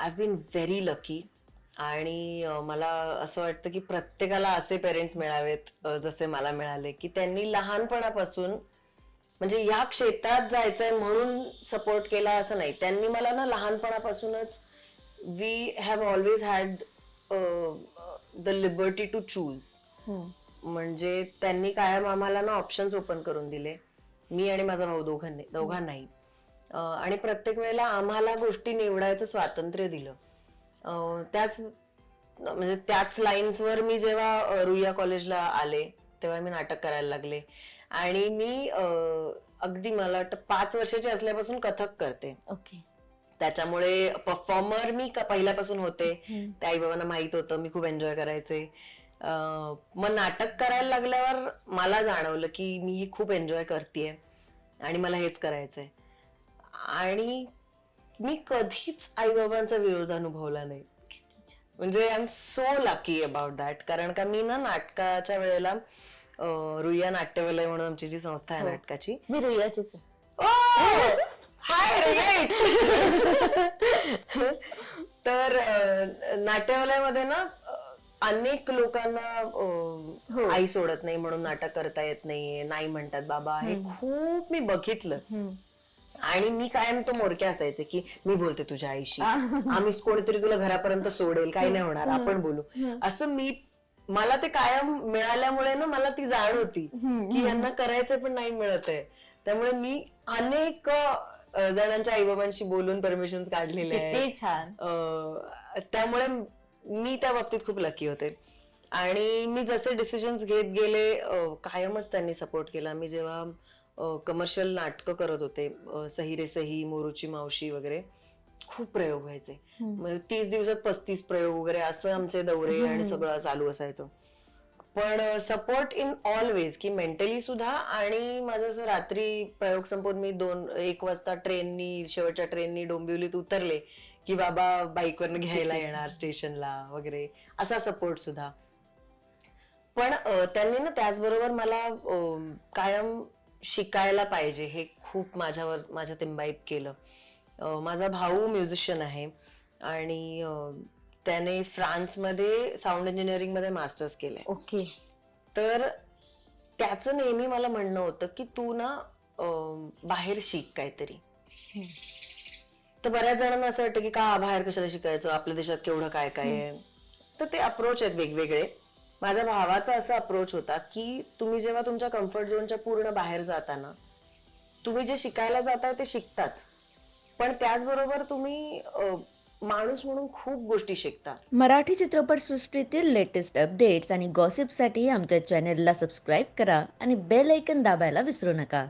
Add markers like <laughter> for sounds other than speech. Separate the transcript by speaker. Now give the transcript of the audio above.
Speaker 1: I been very lucky आणि मला असं वाटतं की प्रत्येकाला असे पेरेंट्स मिळावेत जसे मला मिळाले की त्यांनी लहानपणापासून म्हणजे या क्षेत्रात जायचंय म्हणून सपोर्ट केला असं नाही. त्यांनी मला ना लहानपणापासूनच we have always had the liberty to choose म्हणजे त्यांनी कायम आम्हाला ना ऑप्शन्स ओपन करून दिले. मी आणि माझा भाऊ दोघांनी दोघांनाही. आणि प्रत्येक वेळेला आम्हाला गोष्टी निवडायचं स्वातंत्र्य दिलं. त्याच म्हणजे त्याच लाईन्सवर मी जेव्हा रुईया कॉलेजला आले तेव्हा मी नाटक करायला लागले. आणि मी अगदी मला वाटतं पाच वर्षाची असल्यापासून कथक करते.
Speaker 2: ओके.
Speaker 1: त्याच्यामुळे परफॉर्मर मी क- पहिल्यापासून होते. त्या आई बाबांना माहीत होतं मी खूप एन्जॉय करायचे. मग नाटक करायला लागल्यावर मला जाणवलं की मी हे खूप एन्जॉय करतेय. आणि मला हेच करायचंय. आणि मी कधीच आई बाबांचा विरोध अनुभवला नाही म्हणजे I am so lucky about that कारण का मी ना नाटकाच्या वेळेला रुईया नाट्यवलय म्हणून आमची जी संस्था आहे
Speaker 2: हो.
Speaker 1: नाटकाची
Speaker 2: मी रुयाचीच आहे.
Speaker 1: हाय तर नाट्यवालयामध्ये ना अनेक लोकांना
Speaker 2: हो.
Speaker 1: आई सोडत नाही म्हणून नाटक करता येत नाहीये नाही म्हणतात बाबा हे. खूप मी बघितलं. आणि मी कायम तो मोरके असायचे की मी बोलते तुझ्या आईशी. आम्ही कोणीतरी तुला घरापर्यंत सोडेल काही नाही होणार आपण बोलू. असं मी मला ते कायम मिळाल्यामुळे ना मला ती जाण होती. की यांना करायचं पण नाही मिळत आहे त्यामुळे मी अनेक जणांच्या आईबाबांशी बोलून परमिशन काढलेले आहेत.
Speaker 2: किती छान.
Speaker 1: त्यामुळे मी त्या बाबतीत खूप लकी होते. आणि मी जसे डिसिजन्स घेत गेले कायमच त्यांनी सपोर्ट केला. मी जेव्हा कमर्शियल नाटकं करत होते. सही रे सही मोरूची मावशी वगैरे. खूप प्रयोग व्हायचे. म्हणजे तीस दिवसात पस्तीस प्रयोग वगैरे असं आमचे दौरे आणि. सगळं चालू असायचं. पण सपोर्ट इन ऑलवेज की मेंटली सुद्धा आणि माझं असं रात्री प्रयोग संपवून मी दोन एक वाजता ट्रेननी शेवटच्या ट्रेननी डोंबिवलीत उतरले की बाबा बाईकवरनं घ्यायला येणार <laughs> स्टेशनला वगैरे. असा सपोर्ट सुद्धा. पण त्यांनी ना त्याचबरोबर मला कायम शिकायला पाहिजे हे खूप माझ्यावर माझ्या तिंबाईब केलं. माझा भाऊ म्युझिशियन आहे आणि त्याने फ्रान्समध्ये साऊंड इंजिनिअरिंगमध्ये मास्टर्स केलंय
Speaker 2: ओके.
Speaker 1: तर त्याचं नेहमी मला म्हणणं होतं की तू ना बाहेर शिक काहीतरी. तर बऱ्याच जणांना असं वाटतं की का बाहेर कशाला शिकायचं? आपल्या देशात केवढं काय काय आहे तर ते अप्रोच आहेत वेगवेगळे. माझ्या भावाचा असा अप्रोच होता की तुम्ही जेव्हा तुमच्या कम्फर्ट झोनच्या पूर्ण बाहेर जाताना तुम्ही जे शिकायला जाताय ते शिकताच. पण त्याचबरोबर तुम्ही माणूस म्हणून खूप गोष्टी शिकता.
Speaker 2: मराठी चित्रपटसृष्टीतील लेटेस्ट अपडेट्स आणि गॉसिपसाठी आमच्या चॅनेलला सबस्क्राईब करा आणि बेल ऐकन दाबायला विसरू नका.